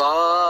我。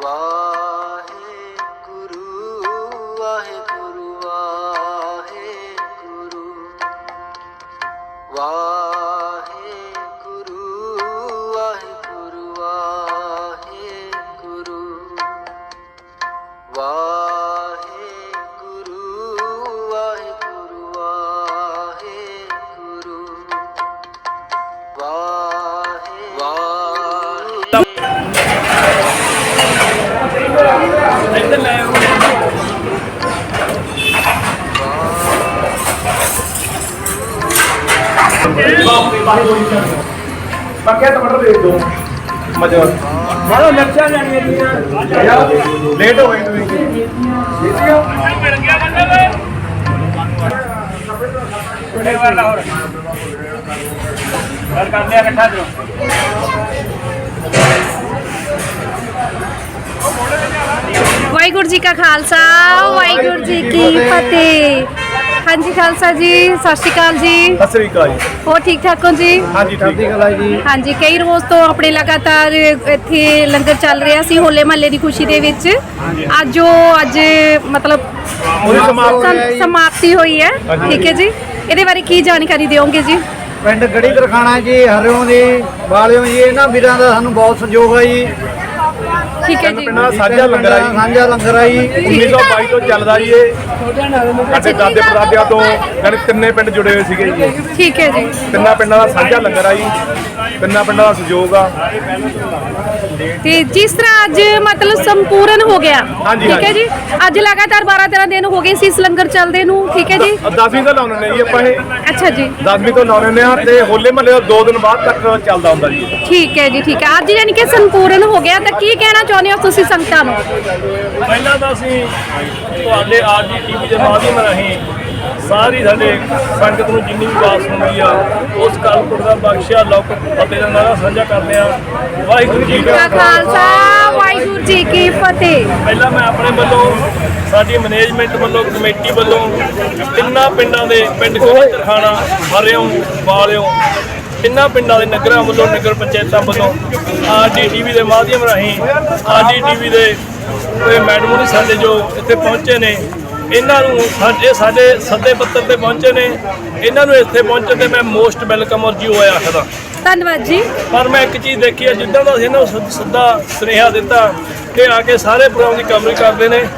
Wow. ਪੱਕਿਆ ਟਮਾਟਰ ਦੇ ਦੋ ਮਜਾ ਮਾਰੋ ਮਿਰਚਾਂ ਜਾਣੀਆਂ ਦੀਆਂ ਲੇਟ ਹੋ ਗਏ ਤੁਸੀਂ। ਜੀਤੀਓ ਗੱਲ ਕਰਦੇ ਆ ਇਕੱਠਾ ਜੋ ਵਾਹਿਗੁਰੂ ਜੀ ਕਾ ਖਾਲਸਾ ਵਾਹਿਗੁਰੂ ਜੀ ਕੀ ਫਤਿਹ। ਹਾਂਜੀ ਖਾਲਸਾ ਜੀ ਸਤਿ ਸ਼੍ਰੀ ਅਕਾਲ ਜੀ। ਸਤਿ ਸ੍ਰੀ ਅਕਾਲ ਜੀ। ਹੋਰ ਠੀਕ ਠਾਕ ਹੋ ਜੀ? ਹਾਂਜੀ ਠੀਕ। ਹੈ ਜੀ। ਹਾਂਜੀ ਕਈ ਰੋਜ਼ ਤੋਂ ਆਪਣੇ ਲਗਾਤਾਰ ਇੱਥੇ ਲੰਗਰ ਚੱਲ ਰਿਹਾ ਸੀ ਹੋਲੇ ਮਹੱਲੇ ਦੀ ਖੁਸ਼ੀ ਦੇ ਵਿੱਚ। ਅੱਜ ਉਹ ਅੱਜ ਮਤਲਬ ਉਹਦੀ ਸਮਾਪਤੀ ਸਮ- ਸਮਾਪਤੀ ਹੋਈ ਹੈ। ਠੀਕ ਹੈ ਜੀ। ਇਹਦੇ ਬਾਰੇ ਕੀ ਜਾਣਕਾਰੀ ਦਿਓਗੇ ਜੀ? ਪਿੰਡ ਗੜੀ ਤਰਖਾਣਾ ਜੀ ਹਰਿਓਂ ਦੀ ਵਾਲਿਓ ਜੀ ਇਹਨਾਂ ਵੀਰਾਂ ਦਾ ਸਾਨੂੰ ਬਹੁਤ ਸਹਿਯੋਗ ਹੈ ਜੀ। ਠੀਕ ਹੈ ਜੀ। ਪਿੰਡਾਂ ਦਾ ਸਾਂਝਾ ਲੰਗਰ ਆ ਜੀ। ਸਾਂਝਾ ਲੰਗਰ ਆ ਜੀ। 1922 ਤੋਂ ਚੱਲਦਾ ਜੀ ਇਹ। ਸਾਡੇ ਦਾਦੇ ਪੜਦਾਦਿਆਂ ਤੋਂ ਯਾਨੀ ਤਿੰਨੇ ਪਿੰਡ ਜੁੜੇ ਹੋਏ ਸੀਗੇ ਜੀ। ਠੀਕ ਹੈ ਜੀ। ਤਿੰਨਾਂ ਪਿੰਡਾਂ ਦਾ ਸਾਂਝਾ ਲੰਗਰ ਆ ਜੀ। ਤਿੰਨਾਂ ਪਿੰਡਾਂ ਦਾ ਸਹਿਯੋਗ ਆ। ਤੇ ਜਿਸ ਤਰ੍ਹਾਂ ਅੱਜ ਮਤਲਬ ਸੰਪੂਰਨ ਹੋ ਗਿਆ ਹਾਂਜੀ, ਠੀਕ ਹੈ ਹਾਂਜੀ। ਜੀ? ਅੱਜ ਲਗਾਤਾਰ 12 13 ਦਿਨ ਹੋ ਗਏ ਸੀ ਇਸ ਲੰਗਰ ਚੱਲਦੇ ਨੂੰ ਠੀਕ ਹੈ ਜੀ? 10ਵੀਂ ਤੋਂ ਲਾਉਣੇ ਨੇ ਜੀ ਆਪਾਂ ਇਹ। ਅੱਛਾ ਜੀ। 10ਵੀਂ ਤੋਂ ਲਾਉਣੇ ਨੇ ਆ ਤੇ ਹੋਲੇ ਮਹੱਲੇ ਦਾ 2 ਦਿਨ ਬਾਅਦ ਤੱਕ ਚੱਲਦਾ ਹੁੰਦਾ ਜੀ। ਇਹ। ਠੀਕ ਹੈ ਜੀ ਠੀਕ ਹੈ। ਅੱਜ ਯਾਨੀ ਕਿ ਸੰਪੂਰਨ ਹੋ ਗਿਆ ਤਾਂ ਕੀ ਕਹਿਣਾ ਚਾਹੁੰਦੇ ਹੋ ਤੁਸੀਂ ਸੰਗਤਾਂ ਨੂੰ? ਪਹਿਲਾਂ ਤਾਂ ਅਸੀਂ ਤੁਹਾਡੇ ਆਰਜੀ ਟੀਵੀ ਦੇ ਮਾਧਿਅਮ ਰਾਹੀਂ ਸਾਰੀ ਸਾਡੇ ਸੰਗਤ ਨੂੰ ਜਿੰਨੀ ਵੀ ਆਸ ਹੁੰਦੀ ਆ ਉਸ ਕਾਲਪੁਰ ਦਾ ਬਖਸ਼ਿਆ ਲੋਕ ਫਤਿਹ ਦਾ ਨਾਰਾ ਸਾਂਝਾ ਕਰਦੇ ਆ। ਵਾਹਿਗੁਰੂ ਜੀ ਕਾ ਖਾਲਸਾ ਵਾਹਿਗੁਰੂ ਜੀ ਕੀ ਫਤਿਹ। ਪਹਿਲਾਂ ਮੈਂ ਆਪਣੇ ਵੱਲੋਂ ਸਾਡੀ ਮੈਨੇਜਮੈਂਟ ਵੱਲੋਂ ਕਮੇਟੀ ਵੱਲੋਂ ਤਿੰਨਾਂ ਪਿੰਡਾਂ ਦੇ ਪਿੰਡ ਕੋਹਲੀ ਤਰਖਾਣਾ ਹਰਿਓਂ ਵਾਲਿਓ ਤਿੰਨਾਂ ਪਿੰਡਾਂ ਦੇ ਨਗਰਾਂ ਵੱਲੋਂ ਨਗਰ ਪੰਚਾਇਤਾਂ ਵੱਲੋਂ ਆਰਡੀ ਟੀਵੀ ਦੇ ਮਾਧਿਅਮ ਰਾਹੀਂ ਆਰਡੀ ਟੀਵੀ ਦੇ ਇਹ ਮੈਡਮ ਹੋਣੀ ਸਾਡੇ ਜੋ ਇੱਥੇ ਪਹੁੰਚੇ ਨੇ ਇਹਨਾਂ ਨੂੰ ਸਾਡੇ ਸਾਡੇ ਸੱਦੇ ਪੱਤਰ ਤੇ ਪਹੁੰਚੇ ਨੇ। ਇਹਨਾਂ ਨੂੰ ਇੱਥੇ ਪਹੁੰਚਣ ਤੇ ਮੈਂ ਮੋਸਟ ਵੈਲਕਮ ਔਰ ਜੀਓ ਆਇਆ ਆਖਦਾ ਧੰਨਵਾਦ ਜੀ। ਪਰ ਮੈਂ ਇੱਕ ਚੀਜ਼ ਦੇਖੀ ਹੈ ਜਿੱਦਾਂ ਦਾ ਇਹਨਾਂ ਨੂੰ ਸਦ- ਸੱਦਾ ਸੁਨੇਹਾ ਦਿੱਤਾ ਕਿ ਆ ਕੇ ਸਾਰੇ ਪ੍ਰੋਗਰਾਮ ਦੀ ਕਵਰੇਜ ਕਰਦੇ ਨੇ।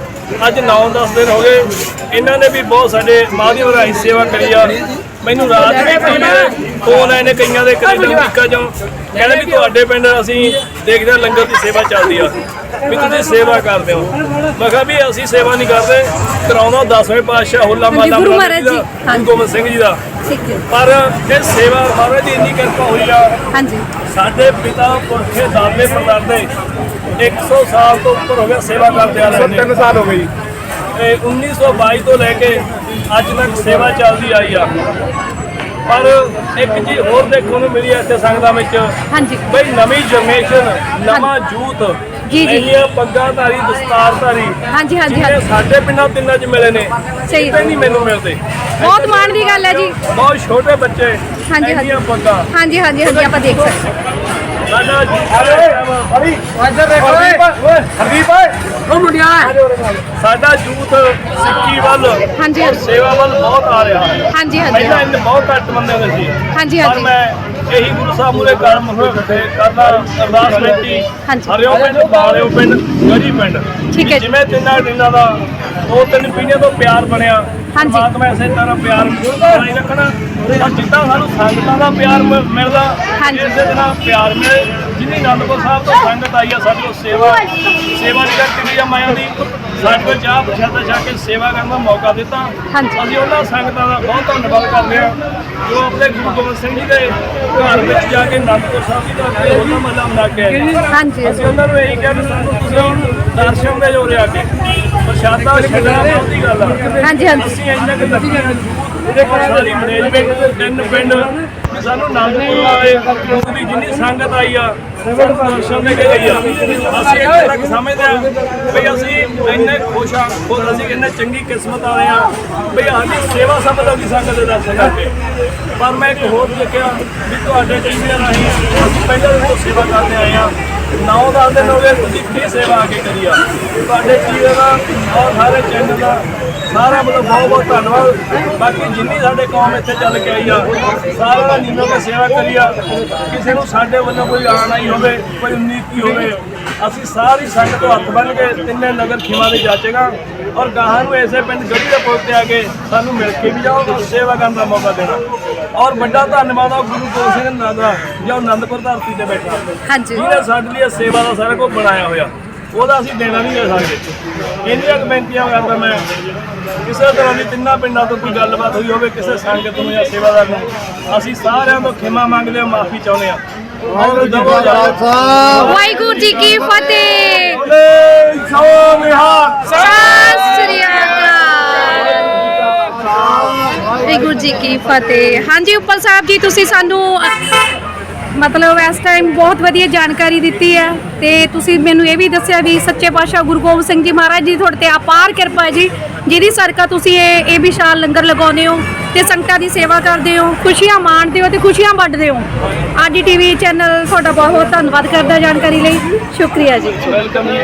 ਅੱਜ 9-10 ਦਿਨ ਹੋ ਗਏ। ਇਹਨਾਂ ਨੇ ਵੀ ਬਹੁਤ ਸਾਡੇ ਮਾਧਿਅਮ ਰਾਹੀਂ ਸੇਵਾ ਕਰੀ ਆ। ਮੈਨੂੰ ਰਾਤ ਵੀ ਮੇਰੇ ਫੋਨ ਆਏ ਨੇ ਕਈਆਂ ਦੇ ਕੈਨੇਡਾ ਅਮਰੀਕਾ ਚੋਂ। ਕਹਿੰਦੇ ਵੀ ਤੁਹਾਡੇ ਪਿੰਡ ਅਸੀਂ ਦੇਖਦੇ ਲੰਗਰ ਦੀ ਸੇਵਾ ਚੱਲਦੀ ਆ। ਵੀ ਤੁਸੀਂ ਸੇਵਾ ਕਰਦੇ ਹੋ। ਮੈਂ ਕਿਹਾ ਵੀ ਅਸੀਂ ਸੇਵਾ ਨਹੀਂ ਕਰਦੇ। ਕਰਾਉਣਾ 10ਵੇਂ ਪਾਤਸ਼ਾਹ ਹੋਲਾ ਮਹੱਲਾ ਗੁਰੂ ਮਹਾਰਾਜ ਜੀ। ਹਾਂਜੀ। ਗੋਬਿੰਦ ਸਿੰਘ ਜੀ ਦਾ। ਪਰ ਇਹ ਸੇਵਾ ਮਹਾਰਾਜ ਦੀ ਇੰਨੀ ਕਿਰਪਾ ਹੋਈ ਆ। ਹਾਂਜੀ। ਸਾਡੇ ਪਿਤਾ ਪੁਰਖੇ ਦਾਦੇ ਪੜਦਾਦੇ 100 ਸਾਲ ਤੋਂ ਉੱਪਰ ਹੋ ਗਿਆ ਸੇਵਾ ਕਰਦੇ ਆ ਰਹੇ ਨੇ। 3 ਸਾਲ ਹੋ ਗਏ 1922 ਤੋਂ ਲੈ ਕੇ ਅੱਜ ਤੱਕ ਸੇਵਾ ਚੱਲਦੀ ਆਈ ਆ ਪਰ ਇੱਕ ਚੀਜ਼ ਹੋਰ ਦੇਖਣ ਨੂੰ ਮਿਲੀ ਹੈ ਇੱਥੇ ਸੰਗਤਾਂ ਵਿੱਚ ਹਾਂਜੀ ਬਈ ਨਵੀਂ ਜਨਰੇਸ਼ਨ ਨਵਾਂ ਯੂਥ ਜੀ, ਜੀ। ਇੰਨੀਆਂ ਪੱਗਾਂ ਧਾਰੀ ਦਸਤਾਰ ਧਾਰੀ ਹਾਂਜੀ ਹਾਂਜੀ ਜਿਹੜੇ ਹਾਂਜੀ ਸਾਡੇ ਪਿੰਡਾਂ ਤਿੰਨਾਂ 'ਚ ਮਿਲੇ ਨੇ ਸਹੀ। ਕਿਤੇ ਨਹੀਂ ਮੈਨੂੰ ਮਿਲਦੇ ਬਹੁਤ ਮਾਣ ਦੀ ਗੱਲ ਹੈ ਜੀ ਬਹੁਤ ਛੋਟੇ ਬੱਚੇ ਹਾਂਜੀ, ਹਾਂਜੀ। ਪੱਗਾਂ ਹਾਂਜੀ ਹਾਂਜੀ ਹਾਂਜੀ ਆਪਾਂ ਦੇਖ ਸਕਦੇ ਹਾਂ। ਸਾਡਾ ਦੇਖੋ ਓਏ ਹਰਦੀਪ ਸਾਡਾ ਯੂਥ ਸਿੱਖੀ ਵੱਲ ਹਾਂਜੀ। ਸੇਵਾ ਵੱਲ ਬਹੁਤ ਆ ਰਿਹਾ ਹੈ ਹਾਂਜੀ ਹਾਂਜੀ ਪਹਿਲਾਂ ਇੰਨੇ ਬਹੁਤ ਘੱਟ ਬੰਦੇ ਹੁੰਦੇ ਸੀ ਹਾਂਜੀ, ਪਰ ਹਾਂਜੀ। ਮੈਂ ਇਹੀ ਗੁਰੂ ਸਾਹਿਬ ਮੂਰੇ ਕਰਮ ਹੋਏ ਕਰਦਾ ਅਰਦਾਸ ਬੇਨਤੀ ਹਾਂਜੀ। ਹਰਿਓ ਪਿੰਡ ਬਾਲਿਓ ਪਿੰਡ ਗੜੀ ਪਿੰਡ ਠੀਕ ਹੈ ਜੀ। ਜਿਵੇਂ ਤਿੰਨਾਂ ਦਿਨਾਂ ਦਾ ਦੋ ਤਿੰਨ ਪੀੜ੍ਹੀਆਂ ਤੋਂ ਪਿਆਰ ਬਣਿਆ ਹਾਂਜੀ। ਪਰਮਾਤਮਾ ਇਸੇ ਤਰ੍ਹਾਂ ਪਿਆਰ ਬਣਾਈ ਰੱਖਣਾ ਜਿੱਦਾਂ ਸਾਨੂੰ ਸੰਗਤਾਂ ਦਾ ਪਿਆਰ ਮ- ਮਿਲਦਾ ਹਾਂਜੀ। ਇਸੇ ਤਰ੍ਹਾਂ ਪਿਆਰ ਮਿਲੇ ਜਿੰਨੀ ਅਨੰਦਪੁਰ ਸਾਹਿਬ ਤੋਂ ਸੰਗਤ ਆਈ ਆ ਸਾਡੀ ਉਹ ਸੇਵਾ। ਸੇਵਾ ਨਹੀਂ ਕਰਕੇ ਆ ਮਾਇਆ ਦੀ ਸਾਡੇ ਕੋਲ ਚਾਹ ਪ੍ਰਸ਼ਾਦਾ ਛਕ ਕੇ ਸੇਵਾ ਕਰਨ ਦਾ ਮੌਕਾ ਦਿੱਤਾ। ਅਸੀਂ ਉਹਨਾਂ ਸੰਗਤਾਂ ਦਾ ਬਹੁਤ ਧੰਨਵਾਦ ਕਰਦੇ ਹਾਂ। ਜੋ ਆਪਣੇ ਗੁਰੂ ਗੋਬਿੰਦ ਸਿੰਘ ਜੀ ਦੇ ਘਰ ਵਿੱਚ ਜਾ ਕੇ ਅਨੰਦਪੁਰ ਸਾਹਿਬ ਜੀ ਦਾ ਹੋਲਾ ਮਹੱਲਾ ਮਨਾ ਕੇ ਆਏ। ਹਾਂਜੀ ਅਸੀਂ ਉਹਨਾਂ ਨੂੰ ਇਹੀ ਕਿਹਾ ਕਿ ਸਾਨੂੰ ਤੁਸੀਂ ਦਰਸ਼ਨ ਦੇ ਜੋ ਰਿਆ ਕੇ। ਪ੍ਰਸ਼ਾਦਾ ਛਕਣਾ ਦੀ ਗੱਲ ਆ। ਹਾਂਜੀ ਹਾਂਜੀ। ਅਸੀਂ ਇੰਨਾ ਕਿ ਇਹਦੇ ਕੋਲ ਸਾਰੀ ਮੈਨੇਜਮੈਂਟ ਤਿੰਨ ਪਿੰਡ ਸਾਨੂੰ ਅਨੰਦਪੁਰ ਵਾਲੇ ਦੀ ਜਿੰਨੀ ਸੰਗਤ ਆਈ ਆ ਸਾਨੂੰ ਦਰਸ਼ਨ ਦੇ ਕੇ ਗਈ ਅਸੀਂ ਇੱਥੇ ਤੱਕ ਸਮਝਦੇ ਆ ਵੀ ਅਸੀਂ ਇੰਨੇ ਖੁਸ਼ ਆ ਖੁਦ ਅਸੀਂ ਇੰਨੇ ਚੰਗੀ ਕਿਸਮਤ ਵਾਲੇ ਆ ਵੀ ਸਾਡੀ ਸੇਵਾ ਸਮਝਦਾ ਸੰਗਤ ਦੇ ਦਰਸ਼ਨ ਕਰਕੇ। ਪਰ ਮੈਂ ਇੱਕ ਹੋਰ ਦੇਖਿਆ ਵੀ ਤੁਹਾਡੇ ਟੀਵੀਆਂ ਰਾਹੀਂ ਅਸੀਂ ਪਹਿਲਾਂ ਵੀ ਸੇਵਾ ਕਰਦੇ ਆਏ ਆ ਨੌ ਦਸ ਦਿਨ ਹੋ ਗਏ ਤੁਸੀਂ ਕੀ ਸੇਵਾ ਆ ਕੇ ਕਰੀ ਆ। ਤੁਹਾਡੇ ਟੀਵੀ ਦਾ ਔਰ ਸਾਰੇ ਚੈਨਲ ਦਾ ਸਾਰਾ ਮਤਲਬ ਬਹੁਤ ਬਹੁਤ ਧੰਨਵਾਦ। ਬਾਕੀ ਜਿੰਨੀ ਸਾਡੇ ਕੌਮ ਇੱਥੇ ਚੱਲ ਕੇ ਆਈ ਆ, ਸਾਰਿਆਂ ਦਾ ਨੀਨੋ ਕੇ ਸੇਵਾ ਕਰੀ ਆ। ਕਿਸੇ ਨੂੰ ਸਾਡੇ ਵੱਲੋਂ ਕੋਈ ਆਣਾ ਹੀ ਹੋਵੇ, ਕੋਈ ਉਨੀਤੀ ਹੋਵੇ, ਅਸੀਂ ਸਾਰੀ ਸੰਗਤ ਤੋਂ ਹੱਥ ਬੰਨ ਕੇ ਤਿੰਨੇ ਨਗਰ ਖਿਮਾ ਦੇ ਜਾਚੇਗਾ। ਔਰ ਗਾਹਾਂ ਨੂੰ ਐਸੇ ਪਿੰਡ ਗੜੀ ਦੇ ਪੁਲ ਤੇ ਆ ਕੇ ਸਾਨੂੰ ਮਿਲ ਕੇ ਵੀ ਜਾਓ, ਔਰ ਸੇਵਾ ਕਰਨ ਦਾ ਮੌਕਾ ਦੇਣਾ। ਔਰ ਵੱਡਾ ਧੰਨਵਾਦ ਆ ਗੁਰੂ ਗੋਬਿੰਦ ਸਿੰਘ ਨਾਗਰਾ ਜੋ ਆਨੰਦਪੁਰ ਧਰਤੀ ਤੇ ਬੈਠਾ। ਹਾਂਜੀ। ਜਿਹਨੇ ਸਾਡੇ ਲਈ ਸੇਵਾ ਦਾ ਸਾਰਾ ਕੁਝ ਬਣਾਇਆ ਹੋਇਆ। ਉਹਦਾ ਅਸੀਂ ਦੇਣਾ ਨਹੀਂ ਦੇ ਸਕਦੇ ਇੰਨੀਆਂ ਬੇਨਤੀਆਂ ਕਰਦਾ ਮੈਂ ਕਿਸੇ ਤਰ੍ਹਾਂ ਦੀ ਤਿੰਨਾਂ ਪਿੰਡਾਂ ਤੋਂ ਕੋਈ ਗੱਲਬਾਤ ਹੋਈ ਹੋਵੇ ਕਿਸੇ ਸੰਗਤ ਨੂੰ ਜਾਂ ਸੇਵਾਦਾਰ ਨੂੰ। ਅਸੀਂ ਸਾਰਿਆਂ ਤੋਂ ਖਿਮਾ ਮੰਗਦੇ ਹਾਂ ਮਾਫੀ ਚਾਹੁੰਦੇ ਹਾਂ। ਵਾਹਿਗੁਰੂ ਜੀ ਕੀ ਫਤਿਹ। ਬੋਲੇ ਸੋ ਨਿਹਾਲ। ਸਤਿ ਸ੍ਰੀ ਅਕਾਲ। ਵਾਹਿਗੁਰੂ ਜੀ ਕੀ ਫਤਿਹ। ਹਾਂਜੀ, ਉੱਪਲ ਸਾਹਿਬ ਜੀ, ਤੁਸੀਂ ਸਾਨੂੰ, ਮਤਲਬ ਇਸ ਟਾਈਮ ਬਹੁਤ ਵਧੀਆ ਜਾਣਕਾਰੀ ਦਿੱਤੀ ਹੈ ਤੇ ਤੁਸੀਂ ਮੈਨੂੰ ਇਹ ਵੀ ਦੱਸਿਆ ਵੀ ਸੱਚੇ ਪਾਤਸ਼ਾਹ ਗੁਰੂ ਗੋਬਿੰਦ ਸਿੰਘ ਜੀ ਮਹਾਰਾਜ ਜੀ ਤੁਹਾਡੇ ਤੇ ਅਪਾਰ ਕਿਰਪਾ ਹੈ ਜੀ, ਜਿਹਦੀ ਸਰਕਾ ਤੁਸੀਂ ਇਹ ਇਹ ਵਿਸ਼ਾਲ ਲੰਗਰ ਲਗਾਉਂਦੇ ਹੋ ਤੇ ਸੰਗਤਾਂ ਦੀ ਸੇਵਾ ਕਰਦੇ ਹੋ, ਖੁਸ਼ੀਆਂ ਮਾਣਦੇ ਹੋ ਤੇ ਖੁਸ਼ੀਆਂ ਵੰਡਦੇ ਹੋ। ਆਡੀ ਟੀਵੀ ਚੈਨਲ ਤੁਹਾਡਾ ਬਹੁਤ ਬਹੁਤ ਧੰਨਵਾਦ ਕਰਦਾ ਜਾਣਕਾਰੀ ਲਈ। ਸ਼ੁਕਰੀਆ ਜੀ। ਵੈਲਕਮ ਜੀ